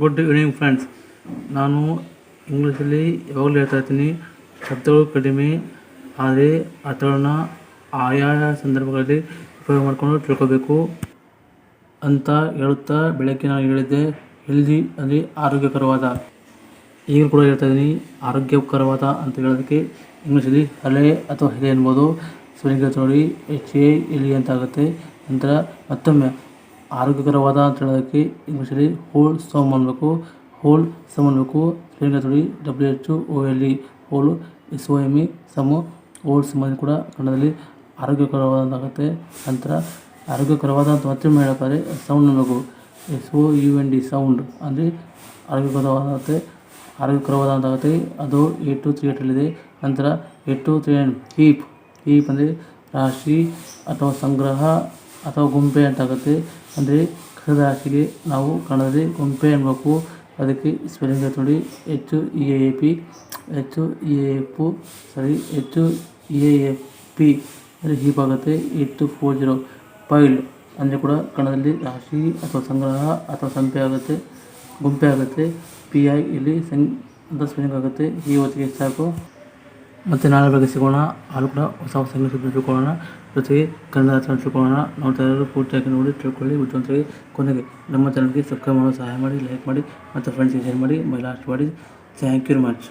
Good evening friends ನಾನು ಇಂಗ್ಲೀಷಲ್ಲಿ ಯಾವಾಗಲೂ ಹೇಳ್ತಾ ಇರ್ತೀನಿ, ಶಬ್ದಗಳು ಕಡಿಮೆ, ಆದರೆ ಅರ್ಥಗಳನ್ನ ಆಯಾ ಸಂದರ್ಭಗಳಲ್ಲಿ ಉಪಯೋಗ ಮಾಡಿಕೊಂಡು ತಿಳ್ಕೊಬೇಕು ಅಂತ ಹೇಳುತ್ತಾ ಬೆಳಗ್ಗೆ ನಾನು ಹೇಳಿದ್ದೆ ಹೆಲ್ದಿ ಅಂದರೆ ಆರೋಗ್ಯಕರವಾದ. ಈಗ ಕೂಡ ಹೇಳ್ತಾ ಇದ್ದೀನಿ, ಆರೋಗ್ಯಕರವಾದ ಅಂತ ಹೇಳೋದಕ್ಕೆ ಇಂಗ್ಲೀಷಲ್ಲಿ ಹಲೆ ಅಥವಾ ಹೆಲೆ ಎನ್ಬೋದು. ಸ್ಪೆಲ್ಲಿಂಗ್ ನೋಡಿ ಎಚ್ ಎ ಇಲ್ಲಿ ಅಂತ ಆಗುತ್ತೆ. ನಂತರ ಮತ್ತೊಮ್ಮೆ ಆರೋಗ್ಯಕರವಾದ ಅಂತ ಹೇಳೋದಕ್ಕೆ ಇಂಗ್ಲೀಷಲ್ಲಿ ಹೋಲ್ ಸಮ್ ಅನ್ನಬೇಕು ಹೋಲ್ ಸಮ್ ಅನ್ಬೇಕು ನೋಡಿ W H O L E whole S O M E some wholesome ಕೂಡ ಕನ್ನಡದಲ್ಲಿ ಆರೋಗ್ಯಕರವಾದಂತಾಗುತ್ತೆ. ನಂತರ ಆರೋಗ್ಯಕರವಾದ ಅಂತ ಮತ್ತೆ ಹೇಳ್ತಾರೆ ಸೌಂಡ್ ಅನ್ನಬೇಕು S O U N D sound ಅಂದರೆ ಆರೋಗ್ಯಕರವಾದಂತೆ ಆರೋಗ್ಯಕರವಾದ ಅಂತಾಗುತ್ತೆ ಅದು ಏಟ್ ಟು ತ್ರೀ ಏಟಲ್ಲಿದೆ ನಂತರ eight two three heap heap ಅಂದರೆ ರಾಶಿ ಅಥವಾ ಸಂಗ್ರಹ ಅಥವಾ ಗುಂಪೆ ಅಂತಾಗುತ್ತೆ ಅಂದರೆ ಕಸದ ರಾಶಿಗೆ ನಾವು ಕನ್ನಡದಲ್ಲಿ ಗುಂಪೆ ಅನ್ಬೇಕು ಅದಕ್ಕೆ ಸ್ಪೆಲ್ಲಿಂಗ್ ನೋಡಿ H E A P H E A F sorry H E A P ಅಂದರೆ ಹೀಪ್ ಆಗುತ್ತೆ. ಎಟ್ಟು ಫೋರ್ ಜೀರೋ ಪೈಲ್ ಅಂದರೆ ಕೂಡ ಕನ್ನಡದಲ್ಲಿ ರಾಶಿ ಅಥವಾ ಸಂಗ್ರಹ ಅಥವಾ ಸಂಪೆ ಆಗುತ್ತೆ. ಗುಂಪೆ ಆಗುತ್ತೆ. ಪಿ ಐ ಇಲ್ಲಿ ಸಂ ಅಂತ ಸ್ಪೆಲ್ಲಿಂಗ್ ಆಗುತ್ತೆ. ಈ ಹೊತ್ತಿಗೆ ಸಾಕು. ಮತ್ತು ನಾಳೆ ಬೆಳಗ್ಗೆ ಸಿಗೋಣ ಅಲ್ಲಿ ಕೂಡ ಹೊಸ ಹೊಸ ತಿಳ್ಕೊಳ್ಳೋಣ. ಜೊತೆಗೆ ಕನ್ನಡ ಹತ್ರ ತಿಳ್ಕೊಳ್ಳೋಣ. ನೋಡ್ತಾ ತರಲು ಪೂರ್ತಿಯಾಗಿ ನೋಡಿ ತಿಳ್ಕೊಳ್ಳಿ. ಬುದ್ಧಿವಂತರಿಗೆ ಕೊನೆಗೆ ನಮ್ಮ ಚಾನಲ್ಗೆ ಸಬ್ಸ್ಕ್ರೈಬ್ ಮಾಡೋ ಸಹಾಯ ಮಾಡಿ ಲೈಕ್ ಮಾಡಿ ಮತ್ತು ಫ್ರೆಂಡ್ಸ್ಗೆ ಶೇರ್ ಮಾಡಿ ಮೈ ಲಾಸ್ಟ್ ಮಾಡಿ ಥ್ಯಾಂಕ್ ಯು ಮಚ್